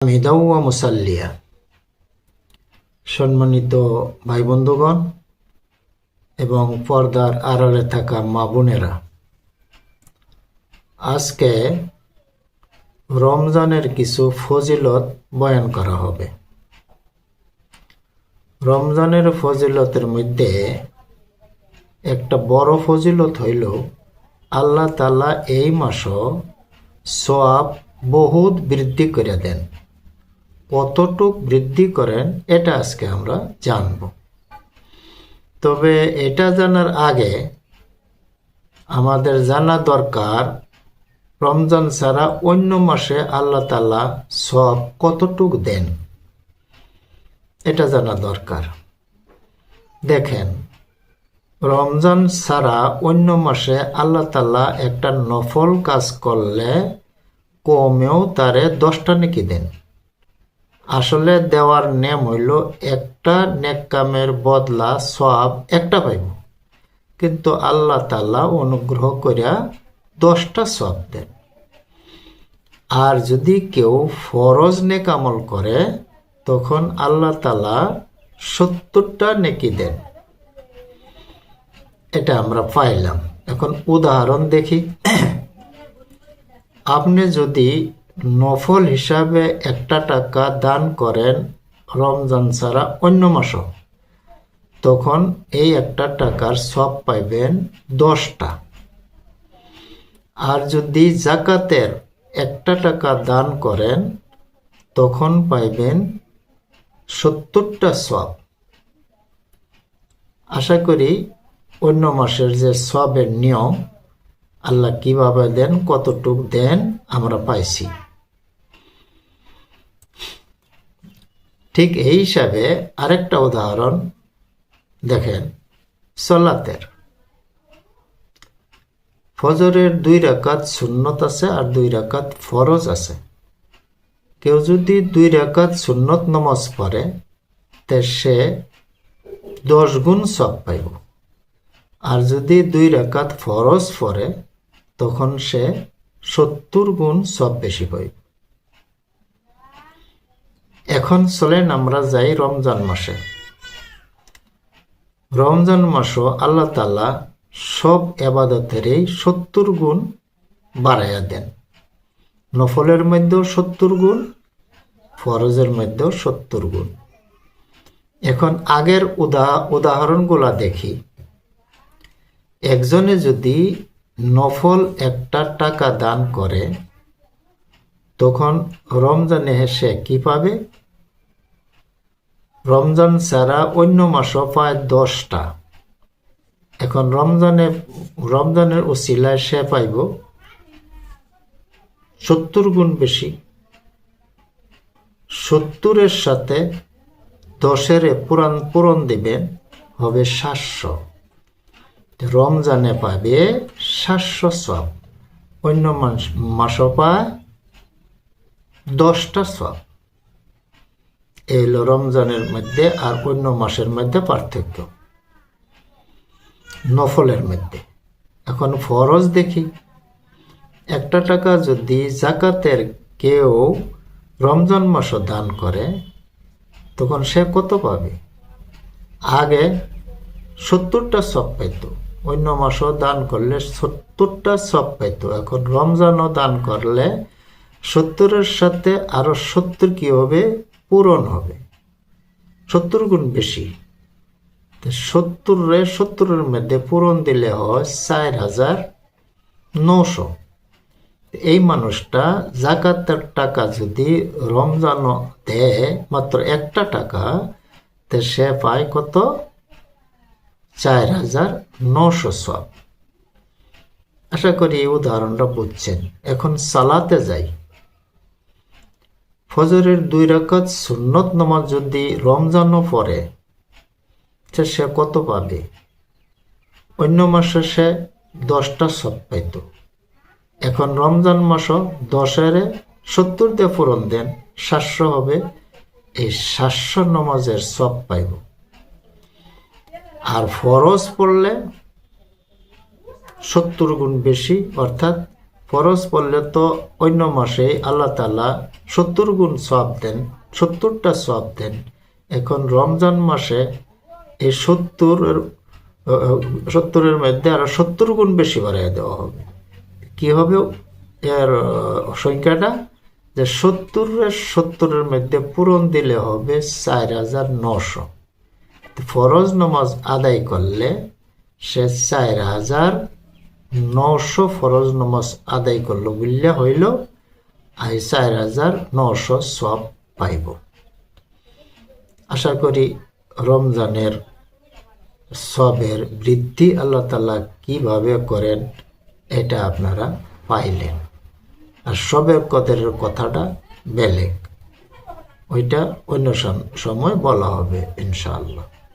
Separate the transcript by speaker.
Speaker 1: হামিদাউ মুসাল্লিয়া। সম্মানিত ভাই বন্ধুগণ এবং পর্দার আড়ালে থাকা মা বোনেরা, আজকে রমজানের কিছু ফজিলত বয়ান করা হবে। রমজানের ফজিলতের মধ্যে একটা বড় ফজিলত হইল আল্লাহ তালা এই মাসও সোয়াব বহুত বৃদ্ধি করে দেন। কতটুক বৃদ্ধি করেন, এটা আজকে আমরা জানব। তবে এটা জানার আগে আমাদের জানা দরকার, রমজান ছাড়া অন্য মাসে আল্লাহ তালা সব কতটুক দেন? এটা জানা দরকার। দেখেন, রমজান ছাড়া অন্য মাসে আল্লাহ তালা একটা নফল কাজ করলে কমেও তারে দশটা নাকি দেন। আসলে দেওয়ার নেম হইল একটা নেকামের বদলা সব একটা পাইব। কিন্তু আল্লাহ তালা অনুগ্রহ করিয়া দশটা সব দেন। আর যদি কেউ ফরজ নেক আমল করে, তখন আল্লাহ তালা সত্তরটা নেকি দেন। এটা আমরা পাইলাম। এখন উদাহরণ দেখি। আপনি যদি নফল হিসাবে একটা টাকা দান করেন রমজান ছাড়া অন্য মাসও। তখন এই একটা টাকার সব পাইবেন দশটা। আর যদি জাকাতের একটা টাকা দান করেন, তখন পাইবেন সত্তরটা সব। আশা করি অন্য মাসের যে সবের নিয়ম, আল্লাহ কীভাবে দেন, কতটুক দেন, আমরা পাইছি। ঠিক এই হিসাবে আরেকটা উদাহরণ দেখেন, সলাতের। ফজরের দুই রাকাত সুন্নত আছে আর দুই রাকাত ফরজ আছে। কেউ যদি দুই রাকাত সুন্নত নমাজ পড়ে, তে সে দশ গুণ সব পাইব। আর যদি দুই রাকাত ফরজ পড়ে, তখন সে সত্তর গুণ সব বেশি পাইব। এখন চলেন আমরা যাই রমজান মাসে। রমজান মাসও আল্লাহ তালা সব এবাদতেরই সত্তর গুণ বাড়াইয়া দেন। নফলের মধ্যেও সত্তর গুণ, ফরজের মধ্যেও সত্তর গুণ। এখন আগের উদা, উদাহরণগুলা দেখি। একজনে যদি নফল একটা টাকা দান করে, তখন রমজানে সে কি পাবে? রমজান ছাড়া অন্য মাসও পায় দশটা। এখন রমজানে, রমজানের উসিলায় সে পাইব সত্তর গুণ বেশি। সত্তরের সাথে দশের পুরাণ পূরণ দিবেন হবে সাতশো। রমজানে পাবে সাতশো সব। অন্য মাস, মাসও পায় দশটা সব। এই হলো রমজানের মধ্যে আর অন্য মাসের মধ্যে পার্থক্য। নফলের মধ্যে। এখন ফরজ দেখি। একটা টাকা যদি জাকাতের কেউ রমজান মাসও দান করে, তখন সে কত পাবে? আগে সত্তরটা সব পাইত। অন্য মাসও দান করলে সত্তরটা সব পাইত। এখন রমজানও দান করলে সত্তরের সাথে আরও সত্তর কি হবে? পূরণ হবে। সত্তর গুণ বেশি। সত্তরের সত্তরের মধ্যে পূরণ দিলে হয় চার হাজার নশো। এই মানুষটা জাকাতের টাকা যদি রমজান দেয় মাত্র একটা টাকা, তো সে পায় কত? চার হাজার নশো সব। আশা করি এই উদাহরণটা বুঝছেন। এখন সালাতে যাই। ফজরের দুই রাকাত সুন্নত নামাজ যদি রমজানও পড়ে, সে কত পাবে? অন্য মাসে সে দশটা সব পাইত। এখন রমজান মাসও দশের সত্তর দিয়ে পূরণ দেন, সাতশো হবে, এই সাতশো নমাজের সব পাইব। আর ফরজ পড়লে সত্তর গুণ বেশি, অর্থাৎ ফরজ তো অন্য মাসে আল্লাহ তালা সত্তর গুণ সব দেন, সত্তরটা সব দেন। এখন রমজান মাসে এই সত্তরের সত্তরের মধ্যে আরও সত্তর গুণ বেশি বাড়াই দেওয়া হবে। কি হবে এর সংখ্যাটা? যে সত্তরের সত্তরের মধ্যে পূরণ দিলে হবে চার হাজার নশো। ফরজ নামাজ আদায় করলে সে চার হাজার নশো ফরজ নমাজ আদায় করল, বুঝলে? হইল আই চার হাজার নশো সব পাইব। আশা করি রমজানের সবের বৃদ্ধি আল্লাহ তালা কীভাবে করেন, এটা আপনারা পাইলেন। আর সবের কদরের কথাটা বেলেগ। ওইটা অন্য সময় বলা হবে, ইনশাআল্লাহ।